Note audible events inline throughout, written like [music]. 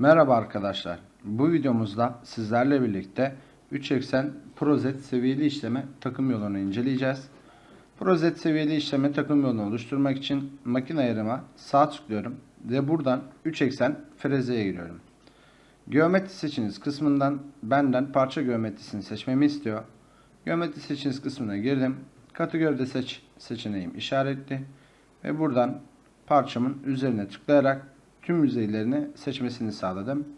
Merhaba arkadaşlar. Bu videomuzda sizlerle birlikte 3 eksen prozet seviyeli işleme takım yolunu inceleyeceğiz. Prozet seviyeli işleme takım yolunu oluşturmak için makine ayarıma sağ tıklıyorum ve buradan 3 eksen frezeye giriyorum. Geometri seçiniz kısmından benden parça geometrisini seçmemi istiyor. Geometri seçiniz kısmına girdim. Kategoride seç seçeneğim işaretli ve buradan parçamın üzerine tıklayarak tüm yüzeylerini seçmesini sağladım.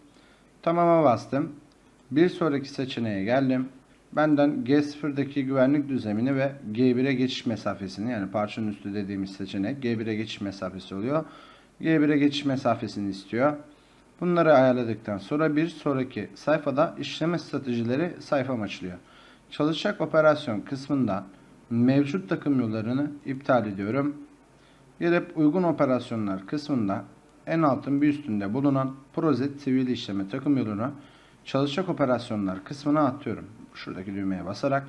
Tamama bastım. Bir sonraki seçeneğe geldim. Benden G0'daki güvenlik düzlemini ve G1'e geçiş mesafesini yani parçanın üstü dediğimiz seçenek G1'e geçiş mesafesi oluyor. G1'e geçiş mesafesini istiyor. Bunları ayarladıktan sonra bir sonraki sayfada işleme stratejileri sayfam açılıyor. Çalışacak operasyon kısmında mevcut takım yollarını iptal ediyorum. Gelip uygun operasyonlar kısmında en altın bir üstünde bulunan Prozet sivil işleme takım yolunu çalışacak operasyonlar kısmına atıyorum. Şuradaki düğmeye basarak.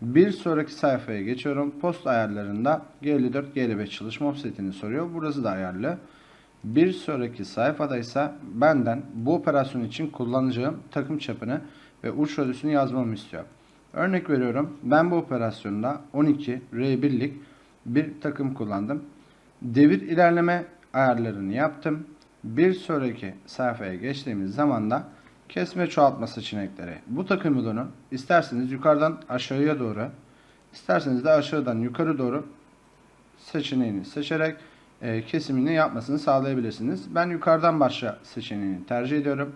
Bir sonraki sayfaya geçiyorum. Post ayarlarında G54, G55 çalışma offsetini soruyor. Burası da ayarlı. Bir sonraki sayfada ise benden bu operasyon için kullanacağım takım çapını ve uç radüsünü yazmamı istiyor. Örnek veriyorum. Ben bu operasyonda 12 R1'lik bir takım kullandım. Devir ilerleme ayarlarını yaptım. Bir sonraki sayfaya geçtiğimiz zaman da kesme çoğaltma seçenekleri. Bu takım yolunu isterseniz yukarıdan aşağıya doğru, isterseniz de aşağıdan yukarı doğru seçeneğini seçerek e, kesimini yapmasını sağlayabilirsiniz. Ben yukarıdan başla seçeneğini tercih ediyorum.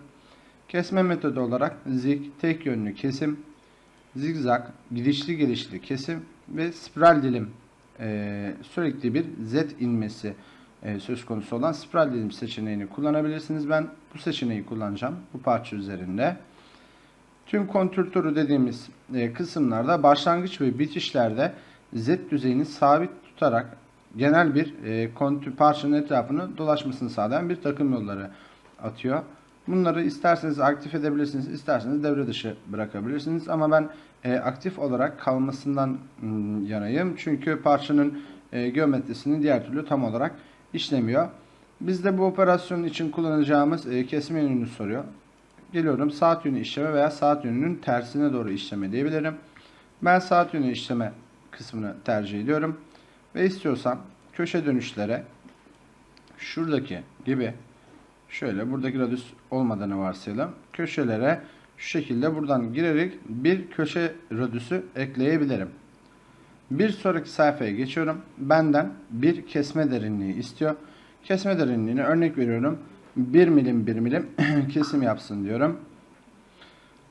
Kesme metodu olarak zig, tek yönlü kesim, zigzag, gidişli gelişli kesim ve spiral dilim e, sürekli bir z inmesi e, söz konusu olan spiral dilim seçeneğini kullanabilirsiniz. Ben bu seçeneği kullanacağım bu parça üzerinde. Tüm kontür turu dediğimiz e, kısımlarda başlangıç ve bitişlerde z düzeyini sabit tutarak genel bir e, kontür parçanın etrafını dolaşmasını sağlayan bir takım yolları atıyor. Bunları isterseniz aktif edebilirsiniz, isterseniz devre dışı bırakabilirsiniz. Ama ben e, aktif olarak kalmasından mm, yanayım. Çünkü parçanın e, geometrisini diğer türlü tam olarak işlemiyor. Bizde bu operasyon için kullanacağımız e, kesme yönünü soruyor. Geliyorum saat yönü işleme veya saat yönünün tersine doğru işleme diyebilirim. Ben saat yönü işleme kısmını tercih ediyorum. Ve istiyorsam köşe dönüşlere şuradaki gibi şöyle buradaki radius olmadığını varsayalım. Köşelere şu şekilde buradan girerek bir köşe radüsü ekleyebilirim. Bir sonraki sayfaya geçiyorum. Benden bir kesme derinliği istiyor. Kesme derinliğini örnek veriyorum. 1 milim 1 milim [clears throat] kesim yapsın diyorum.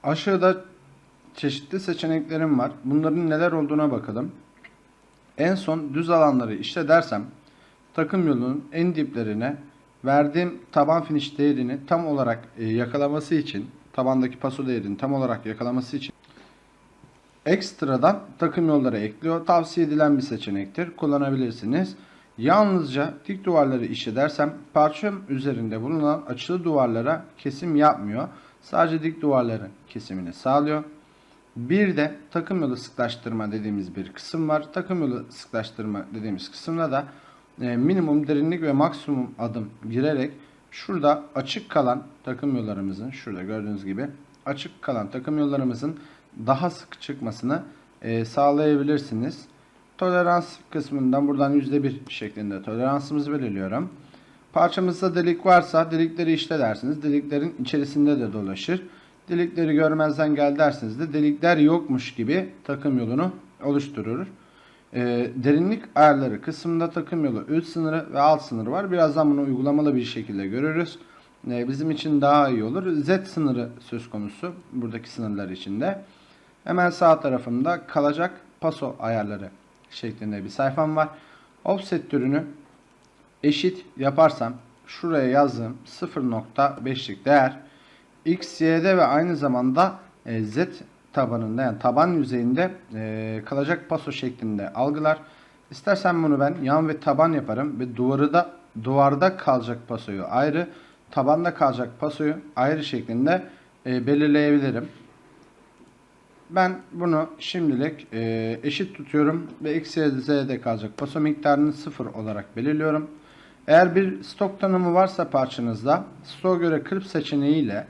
Aşağıda çeşitli seçeneklerim var. Bunların neler olduğuna bakalım. En son düz alanları işte dersem takım yolunun en diplerine verdiğim taban finish değerini tam olarak e, yakalaması için tabandaki paso değerini tam olarak yakalaması için ekstradan takım yolları ekliyor. Tavsiye edilen bir seçenektir. Kullanabilirsiniz. Yalnızca dik duvarları işe dersem parçam üzerinde bulunan açılı duvarlara kesim yapmıyor. Sadece dik duvarların kesimini sağlıyor. Bir de takım yolu sıklaştırma dediğimiz bir kısım var. Takım yolu sıklaştırma dediğimiz kısımda da e, minimum derinlik ve maksimum adım girerek şurada açık kalan takım yollarımızın şurada gördüğünüz gibi açık kalan takım yollarımızın daha sık çıkmasını e, sağlayabilirsiniz. Tolerans kısmından buradan %1 şeklinde toleransımızı belirliyorum. Parçamızda delik varsa delikleri işle dersiniz. Deliklerin içerisinde de dolaşır. Delikleri görmezden gel derseniz de delikler yokmuş gibi takım yolunu oluşturur. E, derinlik ayarları kısmında takım yolu üst sınırı ve alt sınırı var. Birazdan bunu uygulamalı bir şekilde görürüz. E, bizim için daha iyi olur. Z sınırı söz konusu buradaki sınırlar içinde. Hemen sağ tarafımda kalacak paso ayarları şeklinde bir sayfam var. Offset türünü eşit yaparsam şuraya yazdığım 0.5'lik değer X, Y'de ve aynı zamanda e, Z tabanında yani taban yüzeyinde e, kalacak paso şeklinde algılar. İstersen bunu ben yan ve taban yaparım ve duvarı da duvarda kalacak pasoyu ayrı, tabanda kalacak pasoyu ayrı şeklinde e, belirleyebilirim. Ben bunu şimdilik e, eşit tutuyorum ve X, Y, Z'de kalacak paso miktarını sıfır olarak belirliyorum. Eğer bir stok tanımı varsa parçanızda stoğa göre kırp seçeneğiyle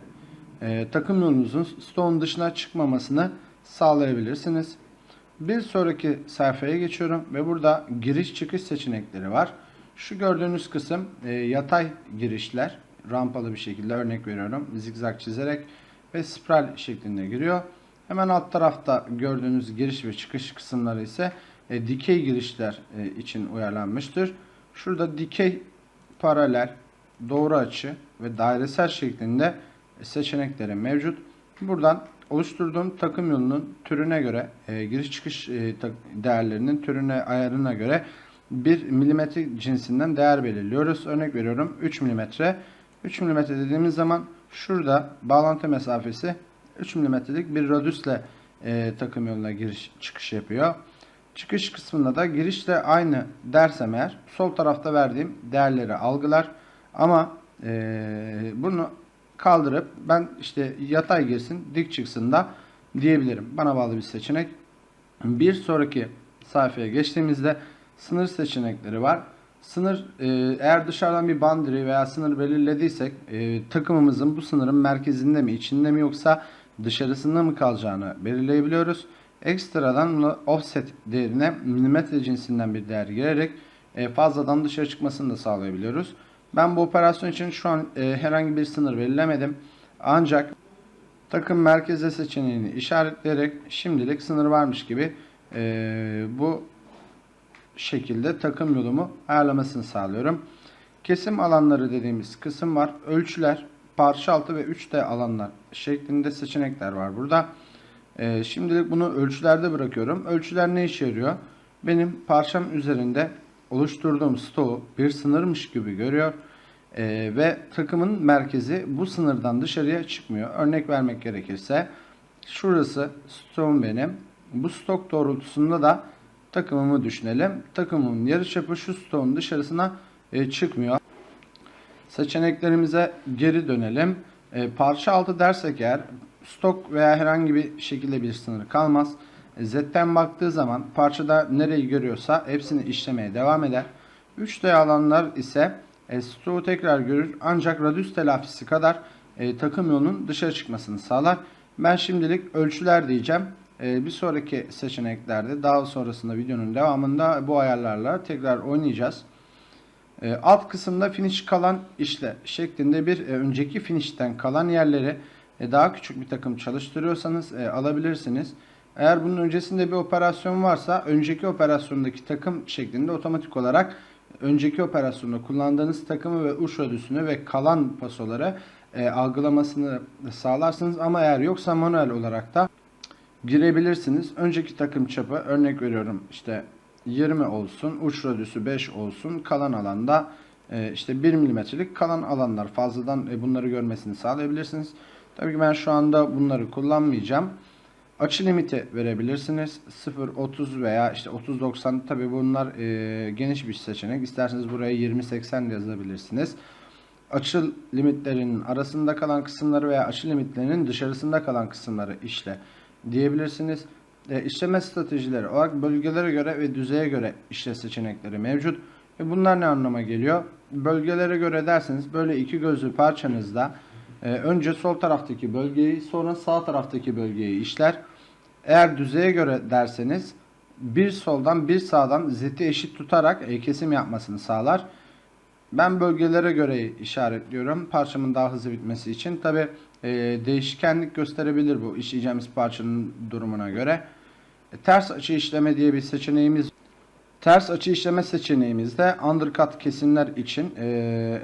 e, takım yolunuzun stoğun dışına çıkmamasını sağlayabilirsiniz. Bir sonraki sayfaya geçiyorum ve burada giriş çıkış seçenekleri var. Şu gördüğünüz kısım e, yatay girişler. Rampalı bir şekilde örnek veriyorum. Zigzag çizerek ve spiral şeklinde giriyor. Hemen alt tarafta gördüğünüz giriş ve çıkış kısımları ise e, dikey girişler e, için uyarlanmıştır. Şurada dikey, paralel, doğru açı ve dairesel şeklinde seçenekleri mevcut. Buradan oluşturduğum takım yolunun türüne göre, e, giriş çıkış e, değerlerinin türüne, ayarına göre 1 milimetre cinsinden değer belirliyoruz. Örnek veriyorum 3 milimetre. 3 milimetre dediğimiz zaman şurada bağlantı mesafesi 3 milimetrelik bir radyüsle e, takım yoluna giriş çıkış yapıyor. Çıkış kısmında da girişle aynı dersem eğer sol tarafta verdiğim değerleri algılar. Ama e, bunu kaldırıp ben işte yatay girsin dik çıksın da diyebilirim. Bana bağlı bir seçenek. Bir sonraki sayfaya geçtiğimizde sınır seçenekleri var. Sınır e, eğer dışarıdan bir bandiri veya sınır belirlediysek e, takımımızın bu sınırın merkezinde mi içinde mi yoksa dışarısında mı kalacağını belirleyebiliyoruz. Ekstradan offset değerine milimetre cinsinden bir değer girerek e, fazladan dışarı çıkmasını da sağlayabiliyoruz. Ben bu operasyon için şu an e, herhangi bir sınır belirlemedim. Ancak takım merkeze seçeneğini işaretleyerek şimdilik sınır varmış gibi e, bu şekilde takım yolumu ayarlamasını sağlıyorum. Kesim alanları dediğimiz kısım var. Ölçüler, parça altı ve 3D alanlar şeklinde seçenekler var burada. Ee, şimdilik bunu ölçülerde bırakıyorum. Ölçüler ne işe yarıyor? Benim parçam üzerinde oluşturduğum stoğu bir sınırmış gibi görüyor. Ee, ve takımın merkezi bu sınırdan dışarıya çıkmıyor. Örnek vermek gerekirse şurası stoğum benim. Bu stok doğrultusunda da takımımı düşünelim. Takımın yarıçapı şu stoğun dışarısına e, çıkmıyor. Seçeneklerimize geri dönelim. E, parça altı dersek eğer stok veya herhangi bir şekilde bir sınır kalmaz. E, Z'den baktığı zaman parçada nereyi görüyorsa hepsini işlemeye devam eder. 3D alanlar ise e, stoğu tekrar görür ancak radyüs telafisi kadar e, takım yolunun dışarı çıkmasını sağlar. Ben şimdilik ölçüler diyeceğim. E, bir sonraki seçeneklerde daha sonrasında videonun devamında bu ayarlarla tekrar oynayacağız. E, alt kısımda finish kalan işle şeklinde bir e, önceki finishten kalan yerleri e, daha küçük bir takım çalıştırıyorsanız alabilirsiniz. Eğer bunun öncesinde bir operasyon varsa önceki operasyondaki takım şeklinde otomatik olarak önceki operasyonda kullandığınız takımı ve uç radyüsünü ve kalan pasoları algılamasını sağlarsınız. Ama eğer yoksa manuel olarak da girebilirsiniz. Önceki takım çapı örnek veriyorum işte 20 olsun, uç radyüsü 5 olsun, kalan alanda e, işte 1 milimetrelik kalan alanlar fazladan e, bunları görmesini sağlayabilirsiniz. Tabii ki ben şu anda bunları kullanmayacağım. Açı limiti verebilirsiniz. 0, 30 veya işte 30, 90 tabii bunlar e, geniş bir seçenek. İsterseniz buraya 20, 80 de yazabilirsiniz. Açı limitlerinin arasında kalan kısımları veya açı limitlerinin dışarısında kalan kısımları işle diyebilirsiniz. E, işleme stratejileri olarak bölgelere göre ve düzeye göre işle seçenekleri mevcut. E, bunlar ne anlama geliyor? Bölgelere göre derseniz böyle iki gözlü parçanızda e, önce sol taraftaki bölgeyi sonra sağ taraftaki bölgeyi işler. Eğer düzeye göre derseniz bir soldan bir sağdan zeti eşit tutarak e, kesim yapmasını sağlar. Ben bölgelere göre işaretliyorum. Parçamın daha hızlı bitmesi için. Tabi değişkenlik gösterebilir bu işleyeceğimiz parçanın durumuna göre. E, ters açı işleme diye bir seçeneğimiz Ters açı işleme seçeneğimizde undercut kesimler için e,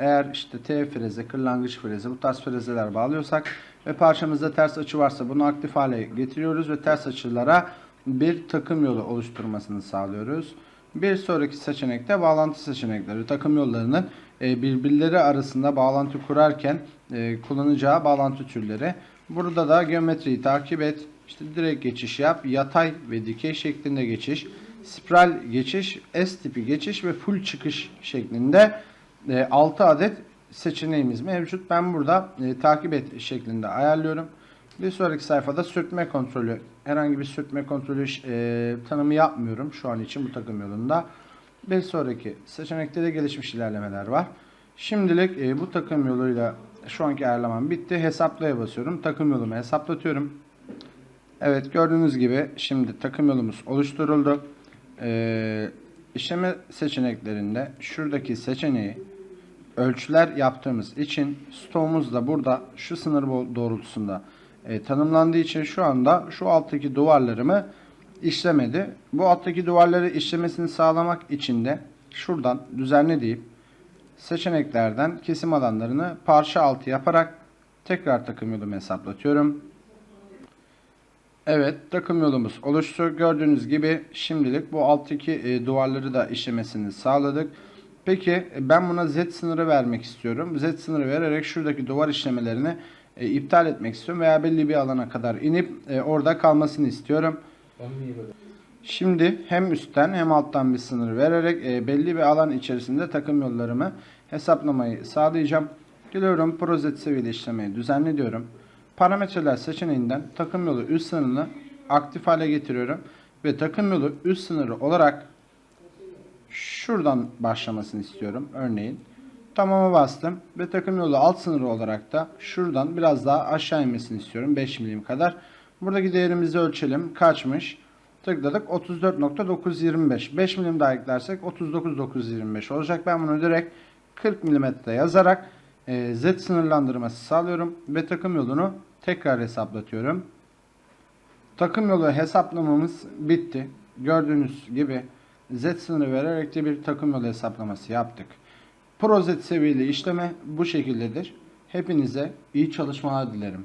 eğer işte T freze, kırlangıç freze bu tarz frezeler bağlıyorsak ve parçamızda ters açı varsa bunu aktif hale getiriyoruz ve ters açılara bir takım yolu oluşturmasını sağlıyoruz. Bir sonraki seçenekte bağlantı seçenekleri. Takım yollarının e, birbirleri arasında bağlantı kurarken e, kullanacağı bağlantı türleri. Burada da geometriyi takip et. İşte direkt geçiş yap. Yatay ve dikey şeklinde geçiş. Spiral geçiş, S tipi geçiş ve full çıkış şeklinde e, 6 adet seçeneğimiz mevcut. Ben burada e, takip et şeklinde ayarlıyorum. Bir sonraki sayfada sürtme kontrolü. Herhangi bir sürtme kontrolü e, tanımı yapmıyorum şu an için bu takım yolunda. Bir sonraki seçenekte de gelişmiş ilerlemeler var. Şimdilik e, bu takım yoluyla şu anki ayarlamam bitti. Hesaplaya basıyorum. Takım yolumu hesaplatıyorum. Evet gördüğünüz gibi şimdi takım yolumuz oluşturuldu. Ee, işleme seçeneklerinde şuradaki seçeneği ölçüler yaptığımız için stoğumuz da burada şu sınır doğrultusunda e, tanımlandığı için şu anda şu alttaki duvarlarımı işlemedi. Bu alttaki duvarları işlemesini sağlamak için de şuradan düzenle deyip seçeneklerden kesim alanlarını parça altı yaparak tekrar takım yolumu hesaplatıyorum. Evet takım yolumuz oluştu. Gördüğünüz gibi şimdilik bu alttaki e, duvarları da işlemesini sağladık. Peki e, ben buna Z sınırı vermek istiyorum. Z sınırı vererek şuradaki duvar işlemelerini e, iptal etmek istiyorum veya belli bir alana kadar inip e, orada kalmasını istiyorum. Şimdi hem üstten hem alttan bir sınır vererek e, belli bir alan içerisinde takım yollarımı hesaplamayı sağlayacağım. Geliyorum ProZ seviyeli işlemeyi düzenle diyorum. Parametreler seçeneğinden takım yolu üst sınırını aktif hale getiriyorum. Ve takım yolu üst sınırı olarak şuradan başlamasını istiyorum. Örneğin tamama bastım ve takım yolu alt sınırı olarak da şuradan biraz daha aşağı inmesini istiyorum. 5 milim kadar. Buradaki değerimizi ölçelim. Kaçmış? Tıkladık 34.925. 5 milim daha eklersek 39.925 olacak. Ben bunu direkt 40 milimetre yazarak e, Z sınırlandırması sağlıyorum ve takım yolunu tekrar hesaplatıyorum. Takım yolu hesaplamamız bitti. Gördüğünüz gibi Z sınırı vererek de bir takım yolu hesaplaması yaptık. ProZ seviyeli işleme bu şekildedir. Hepinize iyi çalışmalar dilerim.